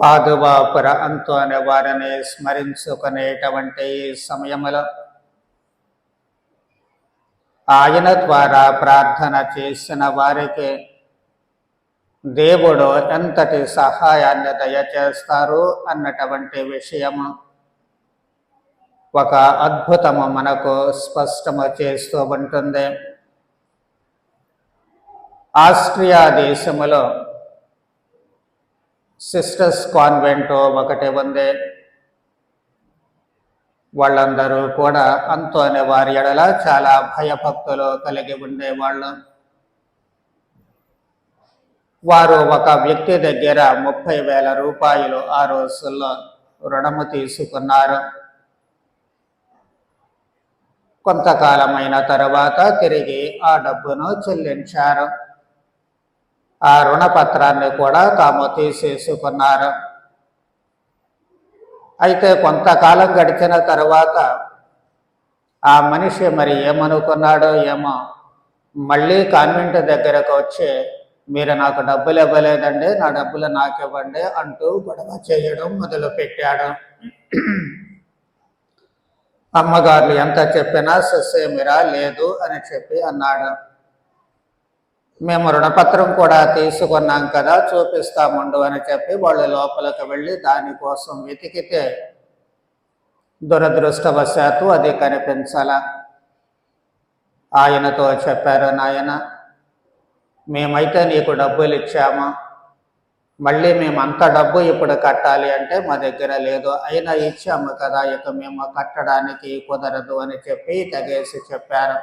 పాదువాపుర అంతు అనే వారిని స్మరించుకునేటువంటి సమయములో ఆయన ద్వారా ప్రార్థన చేసిన వారికి దేవుడు ఎంతటి సహాయాన్ని దయచేస్తారు అన్నటువంటి విషయము. ఒక అద్భుతము మనకు స్పష్టము చేస్తూ ఉంటుంది. ఆస్ట్రియా దేశములో సిస్టర్స్ కాన్వెంట్ ఒకటి ఉంది. వాళ్ళందరూ కూడా అంతోనే వారి ఎడల చాలా భయభక్తులు కలిగి ఉండేవాళ్ళు. వారు ఒక వ్యక్తి దగ్గర ముప్పై వేల రూపాయలు ఆ రోజుల్లో రుణము తీసుకున్నారు. కొంతకాలమైన తర్వాత తిరిగి ఆ డబ్బును చెల్లించారు. ఆ రుణపత్రాన్ని కూడా తాము తీసేసుకున్నారు. అయితే కొంతకాలం గడిచిన తర్వాత ఆ మనిషి మరి ఏమనుకున్నాడో ఏమో మళ్ళీ కాన్వెంట్ దగ్గరకు వచ్చి మీరు నాకు డబ్బులు ఇవ్వలేదండి నా డబ్బులు నాకు ఇవ్వండి అంటూ గొడవ చేయడం మొదలుపెట్టాడు. అమ్మగారులు ఎంత చెప్పినా సస్యమిరా లేదు అని చెప్పి అన్నాడు. మేము రుణపత్రం కూడా తీసుకున్నాం కదా చూపిస్తాముండు అని చెప్పి వాళ్ళు లోపలికి వెళ్ళి దానికోసం వెతికితే దురదృష్టవశాత్తు అది కనిపించాల. ఆయనతో చెప్పారు నాయన మేమైతే నీకు డబ్బులు ఇచ్చాము మళ్ళీ మేము అంత డబ్బు ఇప్పుడు కట్టాలి అంటే మా దగ్గర లేదు. అయినా ఇచ్చాము కదా ఇక మేము కట్టడానికి కుదరదు అని చెప్పి తగేసి చెప్పారు.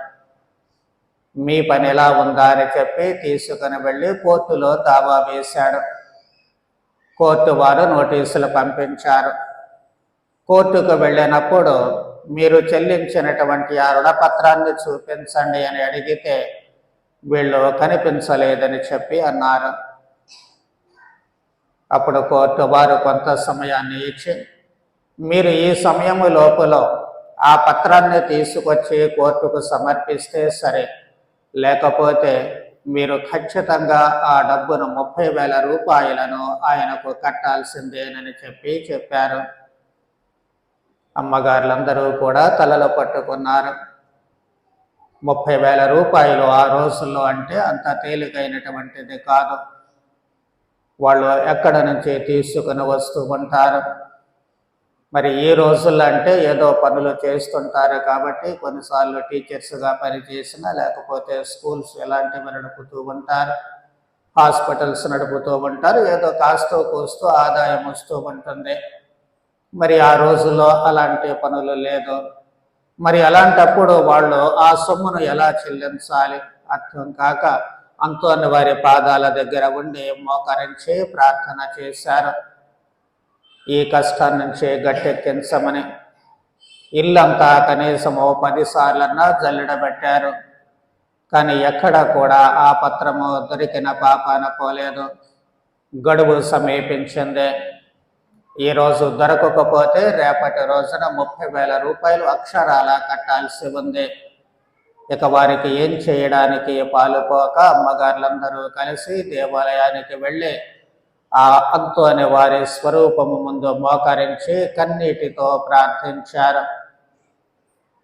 మీ పని ఎలా ఉందా అని చెప్పి తీసుకుని వెళ్ళి కోర్టులో దావా వేశాడు. కోర్టు వారు నోటీసులు పంపించారు. కోర్టుకు వెళ్ళినప్పుడు మీరు చెల్లించినటువంటి ఆ రుణపత్రాన్ని చూపించండి అని అడిగితే వీళ్ళు కనిపించలేదని చెప్పి అన్నారు. అప్పుడు కోర్టు వారు కొంత సమయాన్ని ఇచ్చి మీరు ఈ సమయము లోపల ఆ పత్రాన్ని తీసుకొచ్చి కోర్టుకు సమర్పిస్తే సరే. లేకపోతే మీరు ఖచ్చితంగా ఆ డబ్బును ముప్పై వేల రూపాయలను ఆయనకు కట్టాల్సిందేనని చెప్పి చెప్పారు. అమ్మగారులందరూ కూడా తలలు పట్టుకున్నారు. ముప్పై వేల రూపాయలు ఆ రోజుల్లో అంటే అంత తేలికైనటువంటిది కాదు. వాళ్ళు ఎక్కడ నుంచి తీసుకుని వస్తూ ఉంటారు మరి ఈ రోజుల్లో అంటే ఏదో పనులు చేస్తుంటారు కాబట్టి కొన్నిసార్లు టీచర్స్గా పనిచేసినా లేకపోతే స్కూల్స్ ఎలాంటివి నడుపుతూ ఉంటారు హాస్పిటల్స్ నడుపుతూ ఉంటారు ఏదో కాస్తూ కూస్తూ ఆదాయం వస్తూ ఉంటుంది. మరి ఆ రోజుల్లో అలాంటి పనులు లేదు. మరి అలాంటప్పుడు వాళ్ళు ఆ సొమ్మును ఎలా చెల్లించాలి? అర్థం కాక అంతోని వారి పాదాల దగ్గర ఉండి మోకరించి ప్రార్థన చేశారు. ఈ కష్టం నుంచి గట్టెక్కించమని ఇల్లంతా కనీసము పదిసార్లన్నా జల్లెడబెట్టారు. కానీ ఎక్కడ కూడా ఆ పత్రము దొరికిన పాపాన పోలేదు. గడువు సమీపించింది. ఈరోజు దొరకకపోతే రేపటి రోజున ముప్పై వేల రూపాయలు అక్షరాల కట్టాల్సి ఉంది. ఇక వారికి ఏం చేయడానికి పాలుపోక అమ్మగారులందరూ కలిసి దేవాలయానికి వెళ్ళి ఆ అంతు అనే వారి స్వరూపము ముందు మోకరించి కన్నీటితో ప్రార్థించారు.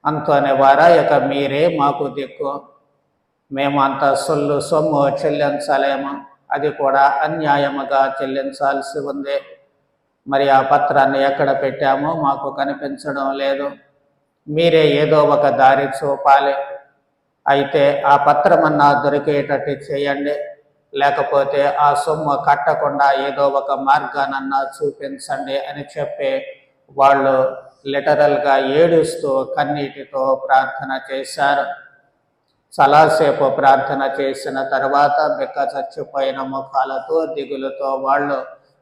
అంతు అనేవారా ఇక మీరే మాకు దిక్కు. మేము అంత సొల్లు సొమ్ము చెల్లించలేము. అది కూడా అన్యాయముగా చెల్లించాల్సి ఉంది. మరి ఆ పత్రాన్ని ఎక్కడ పెట్టామో మాకు కనిపించడం లేదు. మీరే ఏదో ఒక దారి చూపాలి. అయితే ఆ పత్రమన్నా దొరికేటట్టు చేయండి. లేకపోతే ఆ సొమ్ము కట్టకుండా ఏదో ఒక మార్గానన్నా చూపించండి అని చెప్పి వాళ్ళు లిటరల్గా ఏడుస్తూ కన్నీటితో ప్రార్థన చేశారు. చాలాసేపు ప్రార్థన చేసిన తర్వాత బిక్క చచ్చిపోయిన ముఖాలతో దిగులుతో వాళ్ళు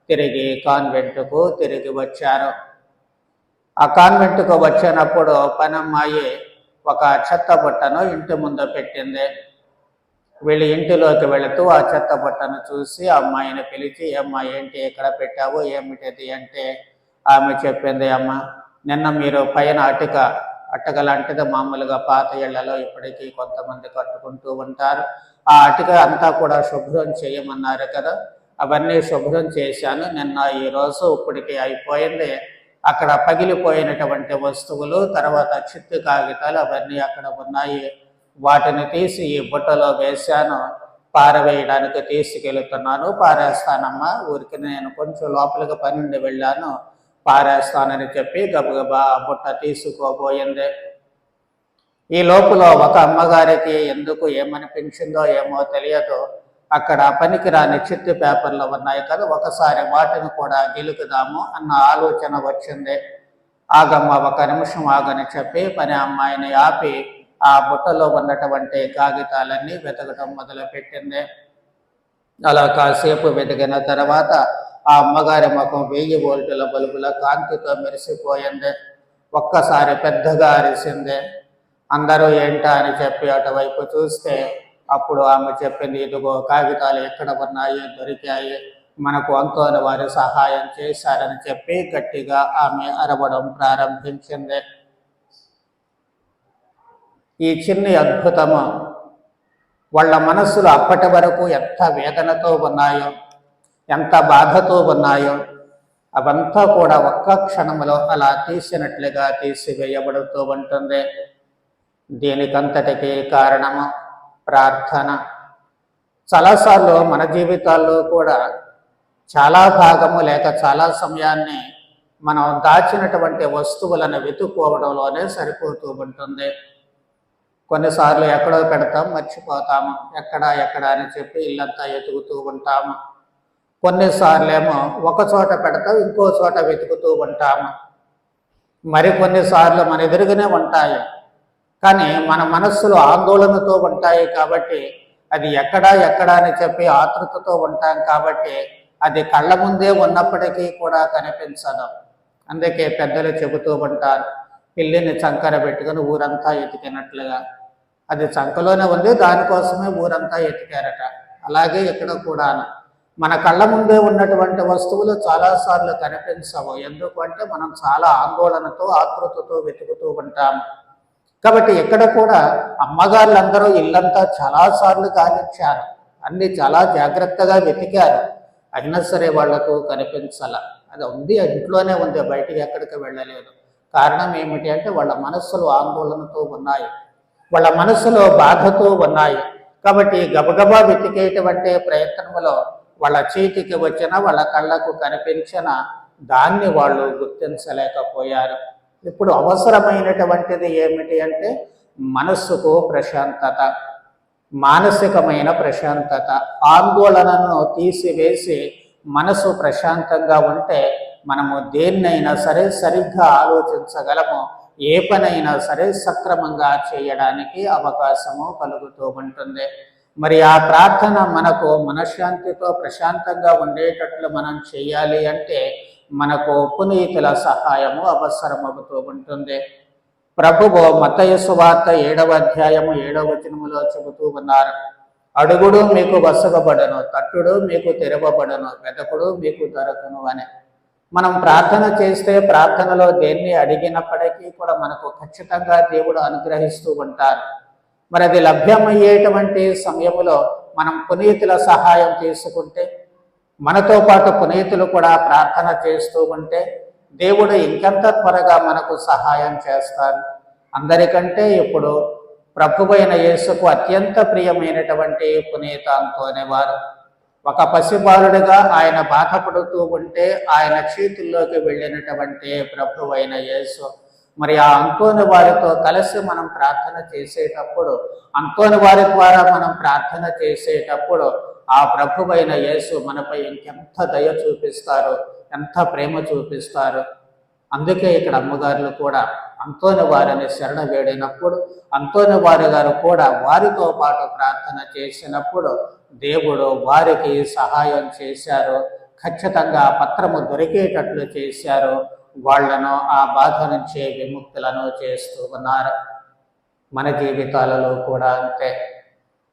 తిరిగి కాన్వెంట్కు తిరిగి వచ్చారు. ఆ కాన్వెంట్కు వచ్చినప్పుడు పనమ్మాయి ఒక చెత్త బుట్టను ఇంటి ముందు పెట్టింది. వీళ్ళు ఇంటిలోకి వెళుతూ ఆ చెత్త బుట్టను చూసి అమ్మాయిని పిలిచి అమ్మ ఏంటి ఎక్కడ పెట్టావు? ఏమిటది? అంటే ఆమె చెప్పింది అమ్మ నిన్న మీరు పైన అటుక అటక లాంటిది మామూలుగా పాత ఇళ్ళలో ఇప్పటికీ కొంతమంది కట్టుకుంటూ ఉంటారు. ఆ అటుక అంతా కూడా శుభ్రం చేయమన్నారు కదా అవన్నీ శుభ్రం చేశాను. నిన్న ఈ రోజు అయిపోయింది. అక్కడ పగిలిపోయినటువంటి వస్తువులు తర్వాత చిత్తు కాగితాలు అవన్నీ అక్కడ ఉన్నాయి. వాటిని తీసి ఈ బుట్టలో వేశాను. పారవేయడానికి తీసుకెళ్తున్నాను. పారేస్తానమ్మా ఊరికి నేను కొంచెం లోపలికి పని వెళ్ళాను. పారేస్తానని చెప్పి గబగబా ఆ బుట్ట తీసుకోబోయింది. ఈ లోపల ఒక అమ్మగారికి ఎందుకు ఏమనిపించిందో ఏమో తెలియదు. అక్కడ పనికిరాని చిట్టి పేపర్లు ఉన్నాయి కదా ఒకసారి వాటిని కూడా గెలుకుదాము అన్న ఆలోచన వచ్చింది. ఆగమ్మ ఒక నిమిషం ఆగని చెప్పి పని అమ్మాయిని ఆపి ఆ బుట్టలో ఉన్నటువంటి కాగితాలన్నీ వెతకడం మొదలుపెట్టింది. అలా కాసేపు వెతికిన తర్వాత ఆ అమ్మగారి ముఖం వెయ్యి వోల్టుల బల్బుల కాంతితో మెరిసిపోయింది. ఒక్కసారి పెద్దగా అరిసింది. అందరూ ఏంటా అని చెప్పి అటువైపు చూస్తే అప్పుడు ఆమె చెప్పింది ఇదిగో కాగితాలు ఎక్కడ ఉన్నాయి దొరికాయి. మనకు అంతోని వారి సహాయం చేశారని చెప్పి గట్టిగా ఆమె అరవడం ప్రారంభించింది. ఈ చిన్ని అద్భుతము. వాళ్ళ మనస్సులు అప్పటి వరకు ఎంత వేదనతో ఉన్నాయో ఎంత బాధతో ఉన్నాయో అవంతా కూడా ఒక్క క్షణంలో అలా తీసినట్లుగా తీసివేయబడుతూ ఉంటుంది. దీనికంతటికీ కారణము ప్రార్థన. చాలాసార్లు మన జీవితాల్లో కూడా చాలా భాగము లేక చాలా సమయాన్ని మనం దాచినటువంటి వస్తువులను వెతుక్కోవడంలోనే సరిపోతూ ఉంటుంది. కొన్నిసార్లు ఎక్కడో పెడతాం మర్చిపోతాము. ఎక్కడ ఎక్కడ అని చెప్పి ఇల్లంతా ఎతుకుతూ ఉంటాము. కొన్నిసార్లు ఏమో ఒక చోట పెడతాం ఇంకో చోట వెతుకుతూ ఉంటాము. మరి కొన్నిసార్లు మన ఎదురుగానే ఉంటాయి. కానీ మన మనస్సులో ఆందోళనతో ఉంటాయి కాబట్టి అది ఎక్కడా ఎక్కడా అని చెప్పి ఆతృతతో ఉంటాం కాబట్టి అది కళ్ళ ముందే ఉన్నప్పటికీ కూడా కనిపించదు. అందుకే పెద్దలు చెబుతూ ఉంటారు పిల్లిని చంకర పెట్టుకుని ఊరంతా ఎతికినట్లుగా. అది చంకలోనే ఉంది దానికోసమే ఊరంతా ఎతికారట. అలాగే ఇక్కడ కూడా మన కళ్ళ ముందే ఉన్నటువంటి వస్తువులు చాలాసార్లు కనిపించవు. ఎందుకంటే మనం చాలా ఆందోళనతో ఆతృతతో వెతుకుతూ ఉంటాము కాబట్టి ఇక్కడ కూడా అమ్మగారులందరూ ఇల్లంతా చాలాసార్లు గాలించారు అన్ని చాలా జాగ్రత్తగా వెతికారు. అయినా సరే వాళ్ళకు కనిపించాల. అది ఉంది ఇంట్లోనే ఉంది బయటికి ఎక్కడికి వెళ్ళలేదు. కారణం ఏమిటి అంటే వాళ్ళ మనస్సులు ఆందోళనతో ఉన్నాయి. వాళ్ళ మనస్సులో బాధతో ఉన్నాయి. కాబట్టి గబగబా వెతికేటువంటి ప్రయత్నంలో వాళ్ళ చేతికి వచ్చిన వాళ్ళ కళ్ళకు కనిపించిన దాన్ని వాళ్ళు గుర్తించలేకపోయారు. ఇప్పుడు అవసరమైనటువంటిది ఏమిటి అంటే మనస్సుకు ప్రశాంతత మానసికమైన ప్రశాంతత ఆందోళనను తీసివేసి మనసు ప్రశాంతంగా ఉంటే మనము దేన్నైనా సరే సరిగ్గా ఆలోచించగలము. ఏ పనైనా సరే సక్రమంగా చేయడానికి అవకాశము కలుగుతూ ఉంటుంది. మరి ఆ ప్రార్థన మనకు మనశ్శాంతితో ప్రశాంతంగా ఉండేటట్లు మనం చేయాలి అంటే మనకు పునీతుల సహాయము అవసరమవుతూ ఉంటుంది. ప్రభువు మతయసువార్త ఏడవ అధ్యాయము ఏడవ వచనములో చెబుతూ ఉన్నారు. అడుగుడు మీకు వసగబడను తట్టుడు మీకు తెరవబడను వెదకుడు మీకు దొరకను అని. మనం ప్రార్థన చేస్తే ప్రార్థనలో దేన్ని అడిగినప్పటికీ కూడా మనకు ఖచ్చితంగా దేవుడు అనుగ్రహిస్తూ ఉంటారు. మరి అది లభ్యమయ్యేటువంటి సమయంలో మనం పునీతుల సహాయం తీసుకుంటే మనతో పాటు పునీతులు కూడా ప్రార్థన చేస్తూ ఉంటే దేవుడు ఇంకెంత త్వరగా మనకు సహాయం చేస్తారు అందరికంటే ఇప్పుడు ప్రభువైన యేసుకు అత్యంత ప్రియమైనటువంటి పునీత వారు ఒక పసిబాలుడిగా ఆయన బాధపడుతూ ఉంటే ఆయన చేతుల్లోకి వెళ్ళినటువంటి ప్రభువైన యేసు. మరి ఆ అంతోని వారితో కలిసి మనం ప్రార్థన చేసేటప్పుడు అంతోని వారి ద్వారా మనం ప్రార్థన చేసేటప్పుడు ఆ ప్రభువైన యేసు మనపై ఇంకెంత దయ చూపిస్తారు ఎంత ప్రేమ చూపిస్తారు. అందుకే ఇక్కడ అమ్మగారులు కూడా అంతోని వారిని శరణ వేడినప్పుడు అంతోని వారి గారు కూడా వారితో పాటు ప్రార్థన చేసినప్పుడు దేవుడు వారికి సహాయం చేశారు. ఖచ్చితంగా పత్రము దొరికేటట్లు చేశారు. వాళ్ళను ఆ బాధ నుంచే విముక్తులను చేస్తూ ఉన్నారు. మన జీవితాలలో కూడా అంతే.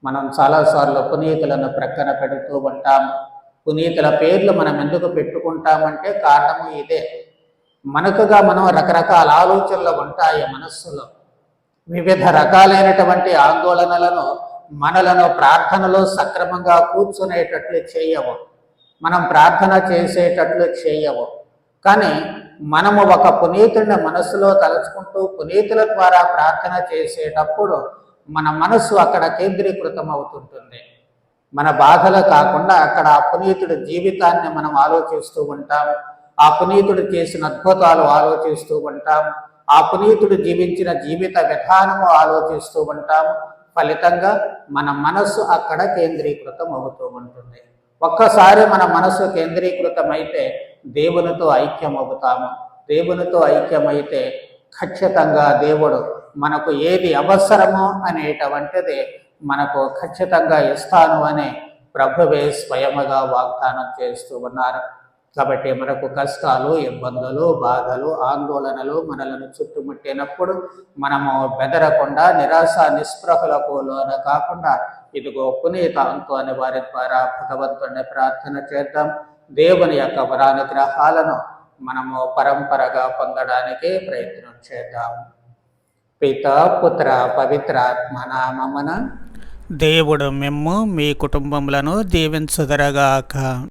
మనం చాలాసార్లు పునీతులను ప్రక్కన పెడుతూ ఉంటాం. పునీతుల పేర్లు మనం ఎందుకు పెట్టుకుంటామంటే కారణము ఇదే. మనకుగా మనం రకరకాల ఆలోచనలు ఉంటాయి మనస్సులో. వివిధ రకాలైనటువంటి ఆందోళనలను మనలను ప్రార్థనలో సక్రమంగా కూర్చునేటట్లు చేయవు. మనం ప్రార్థన చేసేటట్లు చేయవు. కానీ మనము ఒక పునీతుడిని మనసులో తలుచుకుంటూ పునీతుల ద్వారా ప్రార్థన చేసేటప్పుడు మన మనసు అక్కడ కేంద్రీకృతం అవుతుంటుంది మన బాధలు కాకుండా అక్కడ ఆ పునీతుడి జీవితాన్ని మనం ఆలోచిస్తూ ఉంటాం. ఆ పునీతుడు చేసిన అద్భుతాలు ఆలోచిస్తూ ఉంటాం. ఆ పునీతుడు జీవించిన జీవిత విధానము ఆలోచిస్తూ ఉంటాం. ఫలితంగా మన మనస్సు అక్కడ కేంద్రీకృతం అవుతూ ఉంటుంది. ఒక్కసారి మన మనస్సు కేంద్రీకృతమైతే దేవునితో ఐక్యం అవుతాము దేవునితో ఐక్యమైతే ఖచ్చితంగా దేవుడు మనకు ఏది అవసరమో అనేటువంటిది మనకు ఖచ్చితంగా ఇస్తాను అని ప్రభువే స్వయముగా వాగ్దానం చేస్తూ ఉన్నారు. కాబట్టి మనకు కష్టాలు ఇబ్బందులు బాధలు ఆందోళనలు మనలను చుట్టుముట్టినప్పుడు మనము బెదరకుండా నిరాశ నిస్పృహలకు లోన కాకుండా ఇదిగో పునీతాంతో అని వారి ద్వారా భగవంతుడిని ప్రార్థన చేద్దాం. దేవుని యొక్క వరానుగ్రహాలను మనము పరంపరగా పొందడానికి ప్రయత్నం చేద్దాం. పిత పుత్ర పవిత్రాత్మ నామమున దేవుడు మిమ్ము మీ కుటుంబములను దీవించుదరగాక.